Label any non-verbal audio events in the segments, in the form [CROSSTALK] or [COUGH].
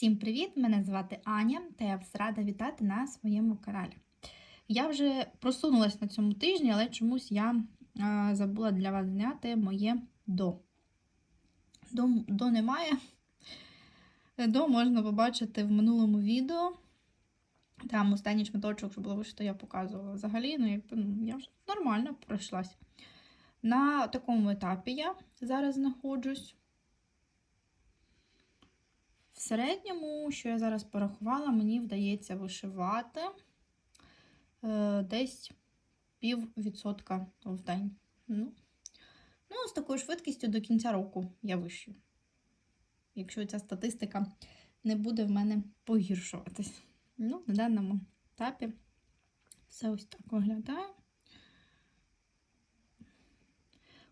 Всім привіт! Мене звати Аня, та я вас рада вітати на своєму каналі. Я вже просунулась на цьому тижні, але чомусь я забула для вас зняти моє до. До, до немає. До можна побачити в минулому відео. Там останній шматочок, що було вишито, я показувала взагалі. Ну, якби ну, я вже нормально пройшлась. На такому етапі я зараз знаходжусь. В середньому, що я зараз порахувала, мені вдається вишивати е, десь пів відсотка в день. Ну, ну, з такою швидкістю до кінця року я вишию. Якщо ця статистика не буде в мене погіршуватись. Ну, на даному етапі все ось так виглядає.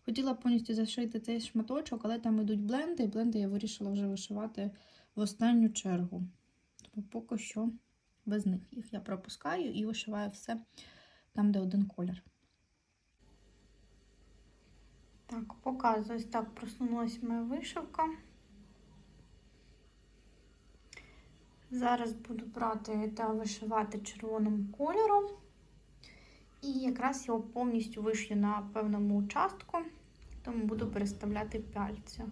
Хотіла повністю зашити цей шматочок, але там йдуть бленди, і бленди я вирішила вже вишивати в останню чергу. Тому поки що без них їх я пропускаю і вишиваю все там, де один колір. Так, показую, ось так просунулася моя вишивка. Зараз буду брати та вишивати червоним кольором. І якраз його повністю вишью на певному участку, тому буду переставляти пальці.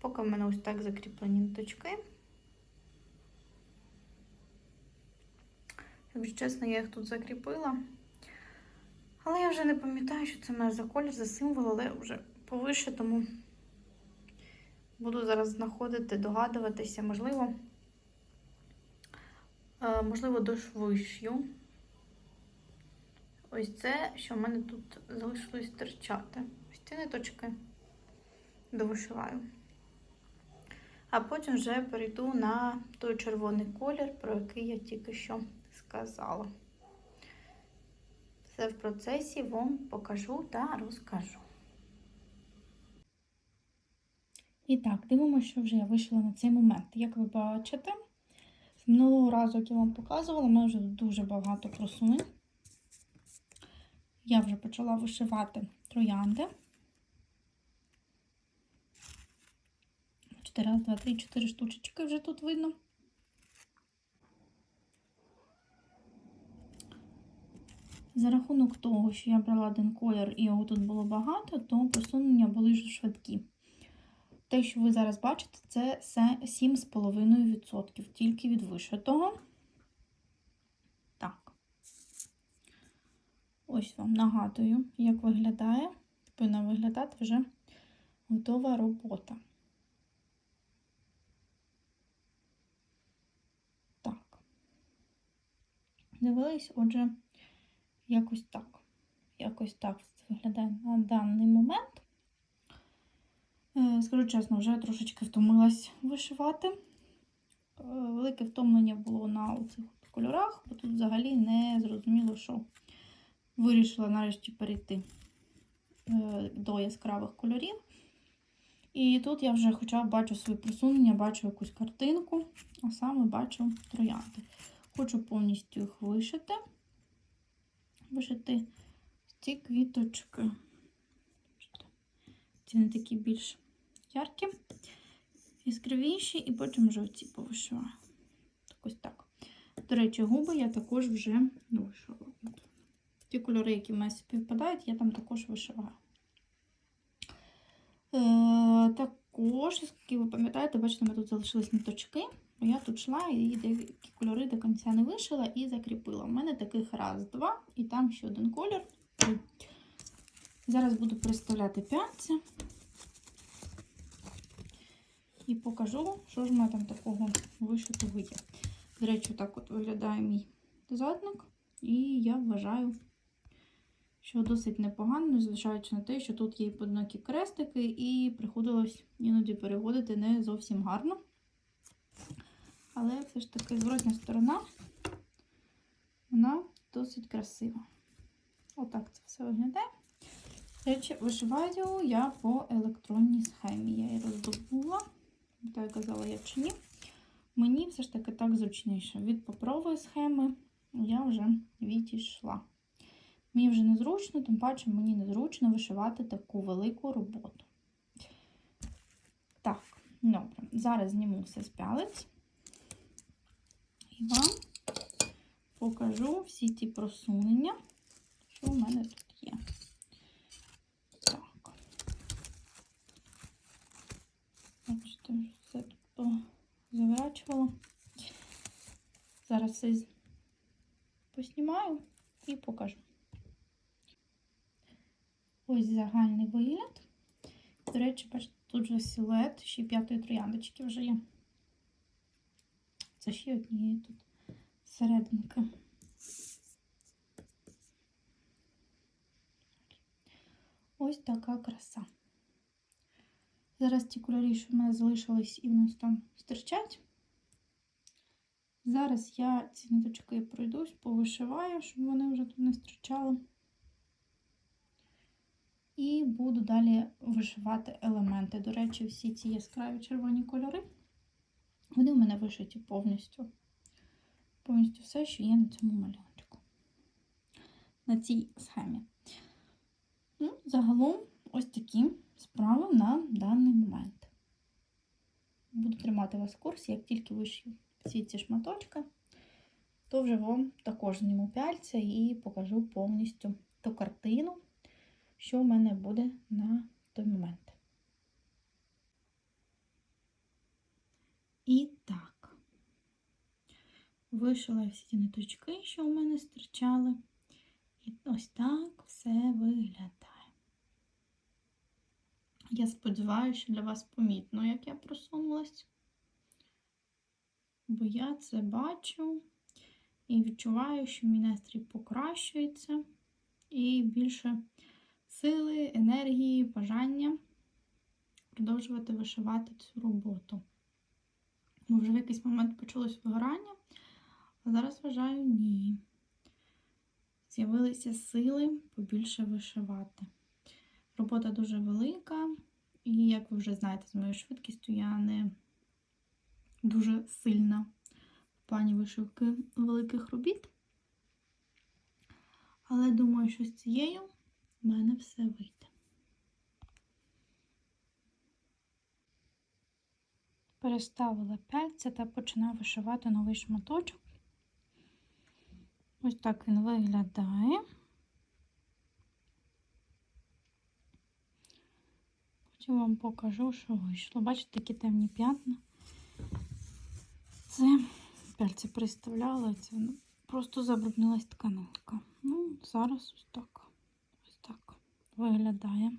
Поки в мене ось так закріплені ниточки. Якщо чесно, я їх тут закріпила. Але я вже не пам'ятаю, що це в мене за колір, за символ, але вже повише, тому буду зараз знаходити, догадуватися, можливо, можливо, дошвишю. Ось це, що в мене тут залишилось терчати. Ось ці ниточки довишиваю. А потім вже перейду на той червоний колір, про який я тільки що сказала. Все в процесі вам покажу та розкажу. І так, дивимося, що вже я вишила на цей момент. Як ви бачите, з минулого разу, як я вам показувала, мене вже дуже багато просунень. Я вже почала вишивати троянди. 4, раз, два, три, чотири штучечки вже тут видно. За рахунок того, що я брала один колір і його тут було багато, то просунення були вже швидкі. Те, що ви зараз бачите, це 7,5% тільки від вишитого. Так. Ось вам нагадую, як виглядає. Повинна виглядати вже готова робота. Дивились, отже, якось так. Якось так це виглядає на даний момент. Е, скажу чесно, вже трошечки втомилась вишивати. Е, велике втомлення було на цих кольорах, бо тут взагалі не зрозуміло, що вирішила нарешті перейти е, до яскравих кольорів. І тут я вже хоча б бачу свої присунення, бачу якусь картинку, а саме бачу троянди. Хочу повністю їх вишити, вишити ці квіточки. Ці не такі більш яркі, яскравіші, і потім вже ці повишиваю. Так ось так. До речі, губи я також вже вишивала. Ті кольори, які в мене співпадають, я там також вишиваю. Е, Також, як ви пам'ятаєте, бачите, ми тут залишились ниточки. Я тут йшла і деякі кольори до кінця не вишила і закріпила. У мене таких раз, два, і там ще один колір. Зараз буду переставляти п'ятці і покажу, що ж в мене там такого вишитого є. До речі, так от виглядає мій задник, і я вважаю, що досить непогано, незважаючи на те, що тут є однакі крестики, і приходилось іноді переводити не зовсім гарно. Але все ж таки зворотня сторона, вона досить красива. Отак це все виглядає. Речі, вишиваю я по електронній схемі. Я її роздобула, так я казала я чи ні. Мені все ж таки так зручніше. Від паперової схеми я вже відійшла. Мені вже незручно, тим паче мені незручно вишивати таку велику роботу. Так, добре, зараз зніму все з пялець. І вам покажу всі ті просунення, що в мене тут є. Так. Бачите, вже все тут заворачувала. Зараз все поснімаю і покажу. Ось загальний вигляд. До речі, бачите, тут же силует, ще п'ятої трояндочки вже є. Це ще однієї тут серединки. Ось така краса. Зараз ті кольори, що в мене залишились і в нас там стирчать. Зараз я ці ниточки пройдусь, повишиваю, щоб вони вже тут не стирчали. І буду далі вишивати елементи. До речі, всі ці яскраві червоні кольори, вони в мене вишиті повністю. Повністю все, що є на цьому малюнку. На цій схемі. Ну, загалом ось такі справи на даний момент. Буду тримати вас в курсі, як тільки вишью всі ці шматочки, то вже вам також зніму пяльця і покажу повністю ту картину, що в мене буде на той момент. І так, вишила всі ті ниточки, що у мене стирчали. І ось так все виглядає. Я сподіваюся, що для вас помітно, як я просунулась. Бо я це бачу і відчуваю, що мій настрій покращується, і більше сили, енергії, бажання продовжувати вишивати цю роботу. Бо вже в якийсь момент почалось вигорання, а зараз вважаю ні. З'явилися сили побільше вишивати. Робота дуже велика, і, як ви вже знаєте, з моєю швидкістю я не дуже сильна в плані вишивки великих робіт. Але думаю, що з цією в мене все вийде. Переставила пяльця та починаю вишивати новий шматочок. Ось так він виглядає. Потім вам покажу, що вийшло. Бачите, такі темні п'ятна. Це пальці приставляла, це просто забруднилась тканинка. Ну, зараз ось так. Ось так виглядає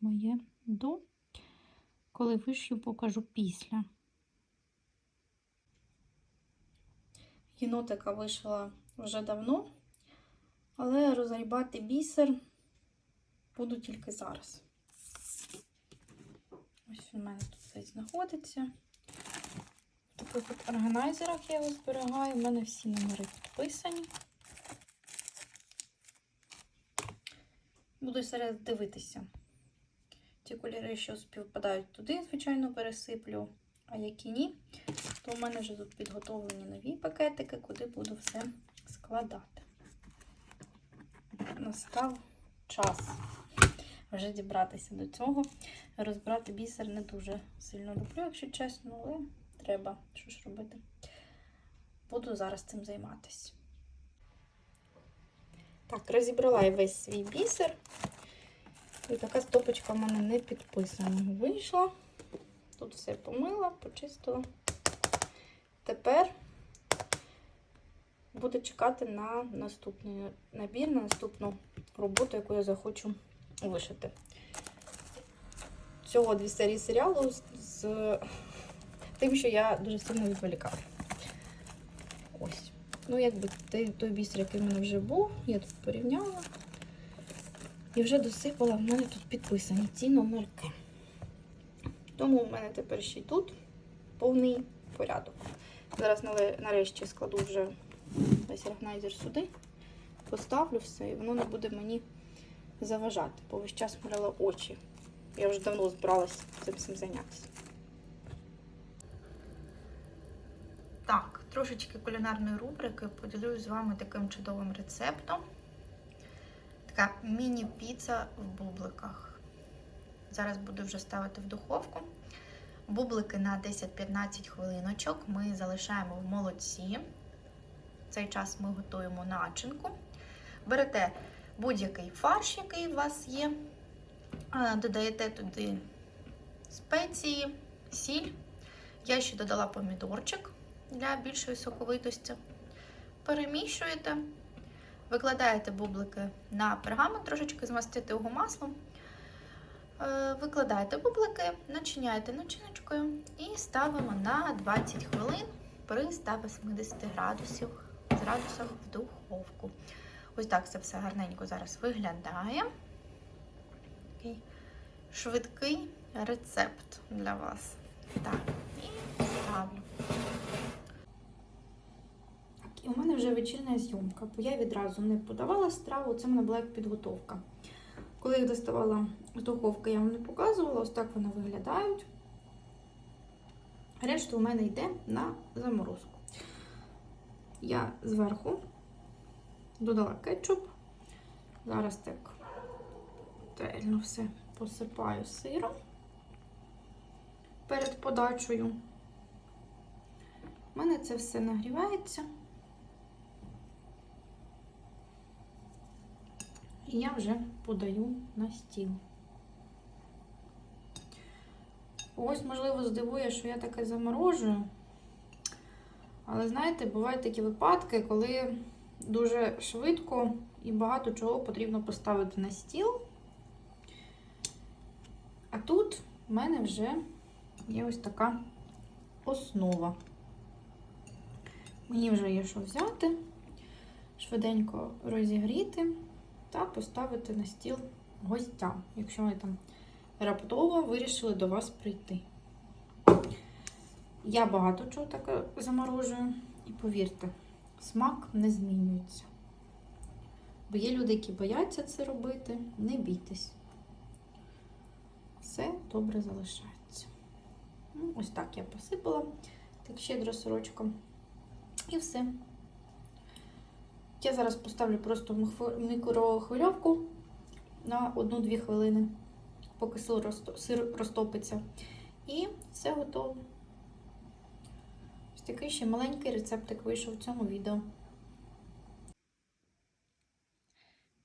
моє до. Коли вишью, покажу після. Єнотика вишила вже давно, але розгрібати бісер буду тільки зараз. Ось у мене тут десь знаходиться. В таких от органайзерах я його зберігаю. У мене всі номери підписані. Буду зараз дивитися. Ті кольори, що співпадають туди, звичайно, пересиплю, а які ні, то в мене вже тут підготовлені нові пакетики, куди буду все складати. Настав час вже дібратися до цього. Розбирати бісер не дуже сильно люблю, якщо чесно, але треба що ж робити. Буду зараз цим займатися. Так, розібрала я весь свій бісер. І така стопочка в мене не підписана. Вийшла. Тут все помила, почистила. Тепер буду чекати на наступний набір, на наступну роботу, яку я захочу вишити. Всього дві серії серіалу з, тим, що я дуже сильно відволікала. Ось. Ну, якби той бісер, який в мене вже був, я тут порівняла. І вже досипала, в мене тут підписані ці номерки. Тому в мене тепер ще й тут повний порядок. Зараз нарешті складу вже весь органайзер сюди, поставлю все, і воно не буде мені заважати, бо весь час морила очі. Я вже давно збиралася цим всім зайнятися. Так, трошечки кулінарної рубрики поділюсь з вами таким чудовим рецептом. Така міні-піца в бубликах. Зараз буду вже ставити в духовку. Бублики на 10-15 хвилиночок ми залишаємо в молоці. В цей час ми готуємо начинку. Берете будь-який фарш, який у вас є, додаєте туди спеції, сіль. Я ще додала помідорчик для більшої соковитості. Перемішуєте, викладаєте бублики на пергамент, трошечки змастити його маслом. Е, Викладаєте бублики, начиняєте начиночкою і ставимо на 20 хвилин при 180 градусів, градусах в духовку. Ось так це все гарненько зараз виглядає. Такий швидкий рецепт для вас. Так, і ставлю. І у мене вже вечірня зйомка, бо я відразу не подавала страву, це в мене була як підготовка. Коли їх доставала з духовки, я вам не показувала, ось так вони виглядають. Решта у мене йде на заморозку. Я зверху додала кетчуп. Зараз так ретельно все посипаю сиром перед подачею. У мене це все нагрівається. І я вже подаю на стіл. Ось, можливо, здивує, що я таке заморожую. Але знаєте, бувають такі випадки, коли дуже швидко і багато чого потрібно поставити на стіл. А тут в мене вже є ось така основа. Мені вже є що взяти, швиденько розігріти та поставити на стіл гостям, якщо вони там раптово вирішили до вас прийти. Я багато чого таке заморожую, і повірте, смак не змінюється. Бо є люди, які бояться це робити, не бійтесь. Все добре залишається. Ну, ось так я посипала так щедро сорочком. І все. Я зараз поставлю просто в мікрохвильовку на 1-2 хвилини, поки сир розто- сир розтопиться. І все готово. Ось такий ще маленький рецептик вийшов в цьому відео.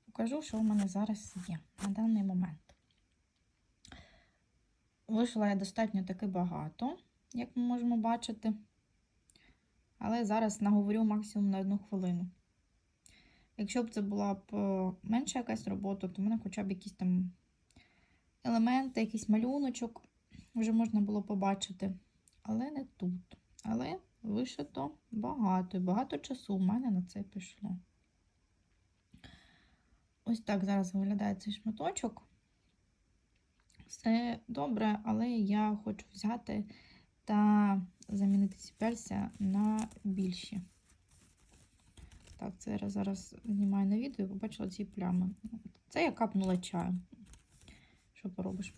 Покажу, що у мене зараз є на даний момент. Вийшла я достатньо таки багато, як ми можемо бачити. Але зараз наговорю максимум на одну хвилину. Якщо б це була б е, менша якась робота, то в мене хоча б якісь там елементи, якийсь малюночок вже можна було побачити. Але не тут. Але вишито багато і багато часу в мене на це пішло. Ось так зараз виглядає цей шматочок. Все добре, але я хочу взяти та замінити ці пельця на більші. Так, це я зараз знімаю на відео і побачила ці плями. Це я капнула чаю. Що поробиш?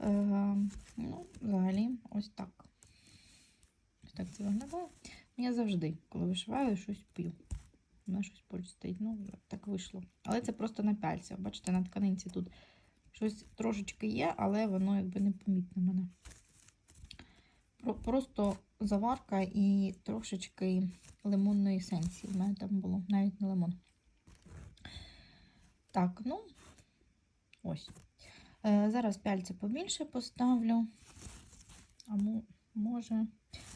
Е, ну, взагалі, ось так. Ось так це виглядає. Я завжди, коли вишиваю, щось п'ю. Мене щось поруч стоїть. Ну, так вийшло. Але це просто на пяльцях. Бачите, на тканинці тут щось трошечки є, але воно якби не помітне мене. Про- Просто заварка і трошечки лимонної есенції. У мене там було навіть не лимон. Так, ну, ось. Е, зараз пяльці побільше поставлю. А може.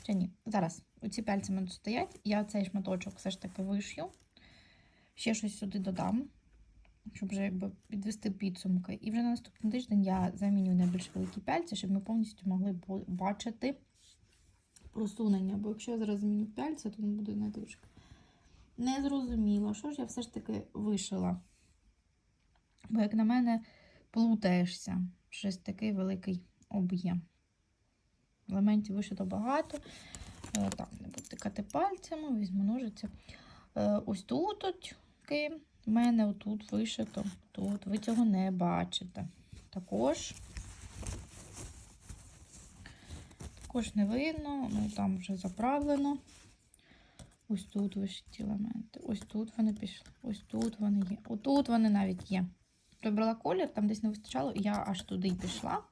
Чи ні, зараз оці пяльці мене стоять. Я цей шматочок все ж таки вишью. Ще щось сюди додам, щоб вже якби підвести підсумки. І вже на наступний тиждень я заміню на більш великі пяльці, щоб ми повністю могли бачити просунення. Бо якщо я зараз зміню пяльця, то не буде не дуже незрозуміло, що ж я все ж таки вишила. Бо, як на мене, плутаєшся. Щось такий великий об'єм. Елементів вишито багато. Е, Так, не буду тикати пальцями, візьму ножиці. Е, Ось тут в мене отут вишито. Тут ви цього не бачите. Також. Також не видно, ну там вже заправлено. Ось тут вишиті елементи. Ось тут вони пішли. Ось тут вони є. Отут вони навіть є. Вибрала колір, там десь не вистачало, я аж туди й пішла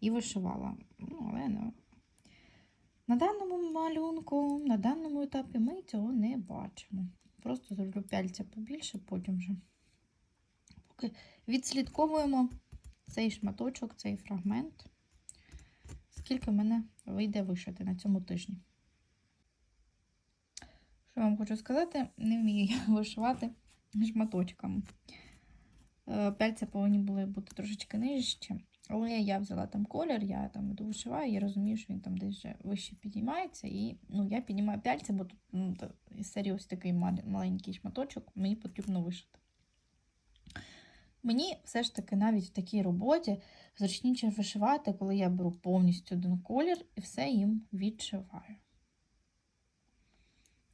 і вишивала. Ну, але ну, На даному малюнку, на даному етапі ми цього не бачимо. Просто зроблю пяльця побільше, потім вже. Поки відслідковуємо цей шматочок, цей фрагмент, скільки в мене вийде вишити на цьому тижні. Що вам хочу сказати, не вмію я [LAUGHS] вишивати шматочками. Е, Пяльця повинні були бути трошечки нижче, але я взяла там колір, я там іду вишиваю, я розумію, що він там десь вже вище підіймається. І ну, я піднімаю пяльця, бо тут ну, із такий маленький шматочок, мені потрібно вишити. Мені все ж таки навіть в такій роботі зручніше вишивати, коли я беру повністю один колір і все їм відшиваю.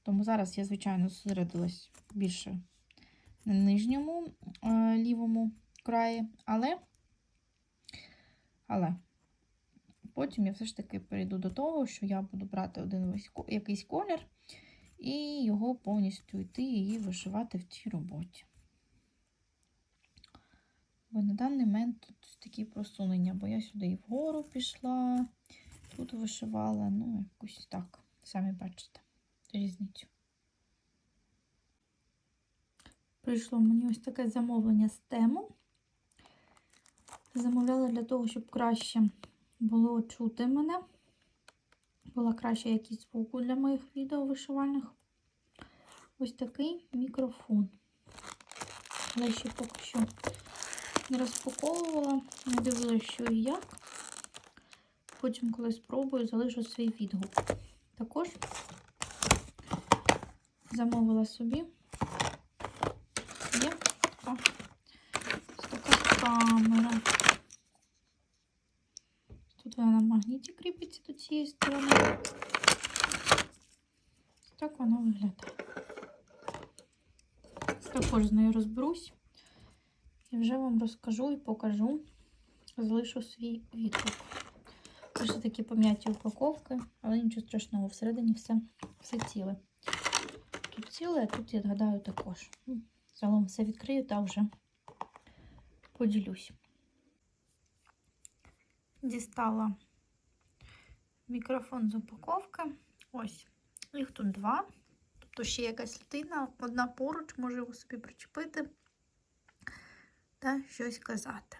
Тому зараз я, звичайно, зосередилась більше на нижньому е, лівому краї, але, але потім я все ж таки перейду до того, що я буду брати один якийсь колір і його повністю йти і вишивати в цій роботі. Бо на даний момент тут такі просунення, бо я сюди і вгору пішла, тут вишивала, ну, якось так, самі бачите різницю. Прийшло мені ось таке замовлення з тему. Замовляла для того, щоб краще було чути мене. Була краща якість звуку для моїх відео вишивальних. Ось такий мікрофон. Але ще поки що не розпаковувала, не дивилася, що і як. Потім, коли спробую, залишу свій відгук. Також замовила собі. Є така, камера. Тут вона на магніті кріпиться до цієї сторони. Так вона виглядає. Також з нею розберусь і вже вам розкажу і покажу, залишу свій відгук. Це такі пом'яті упаковки, але нічого страшного, всередині все, все ціле. Тут ціле, а тут, я гадаю, також. Ну, Загалом все відкрию та вже поділюсь. Дістала мікрофон з упаковки. Ось. Їх тут два. Тобто ще якась людина, одна поруч, може його собі причепити та щось казати.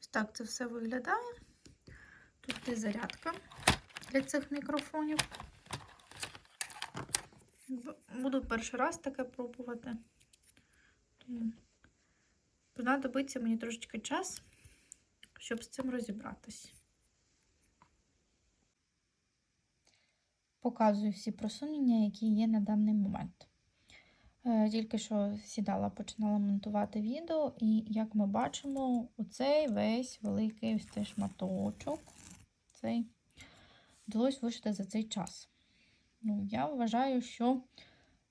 Ось так це все виглядає. Тут є зарядка для цих мікрофонів. Буду перший раз таке пробувати. Тому знадобиться мені трошечки час, щоб з цим розібратись. Показую всі просунення, які є на даний момент. Е, Тільки що сідала, починала монтувати відео, і як ми бачимо, оцей весь великий ось цей шматочок, цей вдалося вишити за цей час. Ну, я вважаю, що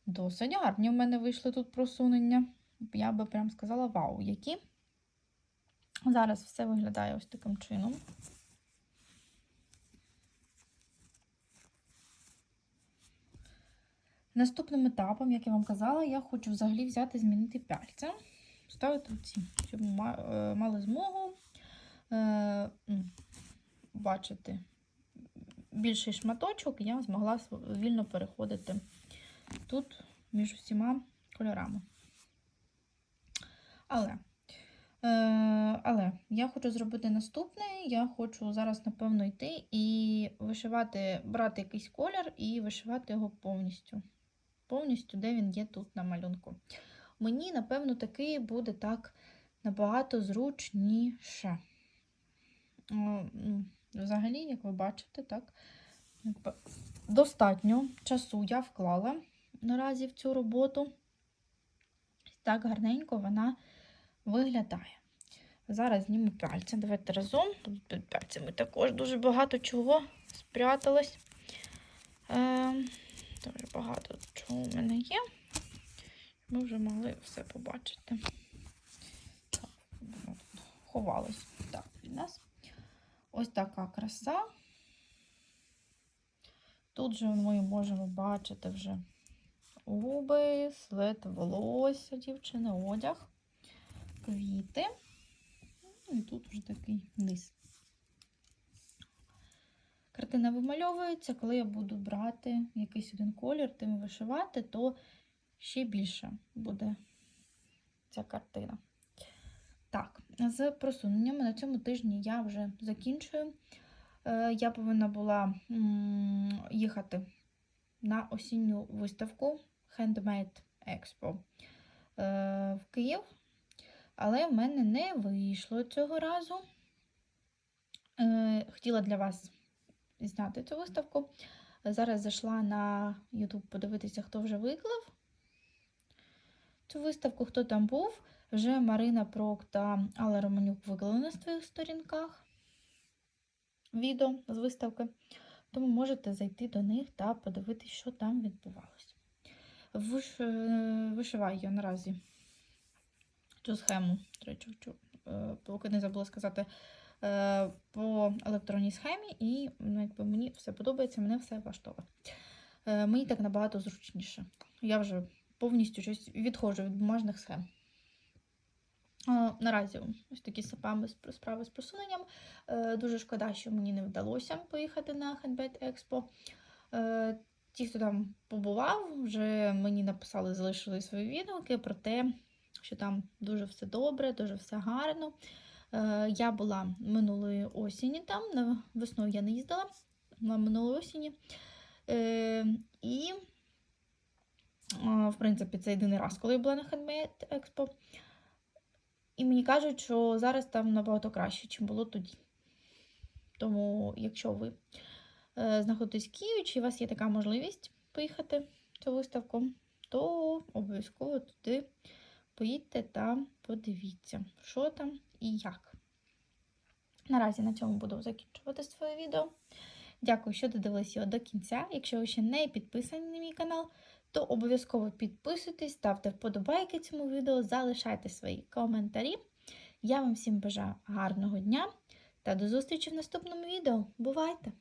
досить гарні в мене вийшли тут просунення. Я би прям сказала вау, які. Зараз все виглядає ось таким чином. Наступним етапом, як я вам казала, я хочу взагалі взяти змінити пяльця, ставити ці, щоб е, мали змогу е, бачити більший шматочок, і я змогла вільно переходити тут між усіма кольорами. Але, е, але я хочу зробити наступне. Я хочу зараз, напевно, йти і вишивати, брати якийсь колір і вишивати його повністю. Повністю, де він є тут на малюнку. Мені, напевно, такий буде так набагато зручніше. Ну, Взагалі, як ви бачите, так, достатньо часу я вклала наразі в цю роботу. Так гарненько вона виглядає. Зараз зніму пальця. Давайте разом. Тут під пальцями також дуже багато чого спряталось. Е, дуже багато чого в мене є. Ми вже могли все побачити. Так, воно ховалось так від нас. Ось така краса. Тут же ми можемо бачити вже губи, след волосся дівчини, одяг, квіти. Ну, І тут вже такий низ. Картина вимальовується, коли я буду брати якийсь один колір, тим вишивати, то ще більше буде ця картина. Так, з просуненнями на цьому тижні я вже закінчую. Е, Я повинна була їхати на осінню виставку Handmade Expo е, в Київ, але в мене не вийшло цього разу. Е, Хотіла для вас зняти цю виставку. Зараз зайшла на YouTube подивитися, хто вже виклав цю виставку, хто там був. Вже Марина Прок та Алла Романюк виклали на своїх сторінках відео з виставки. Тому можете зайти до них та подивитися, що там відбувалося. Виш... е, Вишиваю я наразі цю схему, до речі, е, поки не забула сказати, по електронній схемі, і ну, якби мені все подобається, мене все влаштовує. Е, Мені так набагато зручніше. Я вже повністю щось відходжу від бумажних схем. Наразі ось такі сапами справи з просуненням. Е, Дуже шкода, що мені не вдалося поїхати на Handmade Expo. Е, Ті, хто там побував, вже мені написали, залишили свої відгуки про те, що там дуже все добре, дуже все гарно. Е, Я була минулої осені там, весною я не їздила, на минулої осені. Е, І, в принципі, це єдиний раз, коли я була на Handmade Expo. І мені кажуть, що зараз там набагато краще, ніж було тоді. Тому, якщо ви е, знаходитесь в Києві, чи у вас є така можливість поїхати в цю виставку, то обов'язково туди поїдьте та подивіться, що там і як. Наразі на цьому буду закінчувати своє відео. Дякую, що додивились його до кінця. Якщо ви ще не підписані на мій канал, то обов'язково підписуйтесь, ставте вподобайки цьому відео, залишайте свої коментарі. Я вам всім бажаю гарного дня та до зустрічі в наступному відео. Бувайте!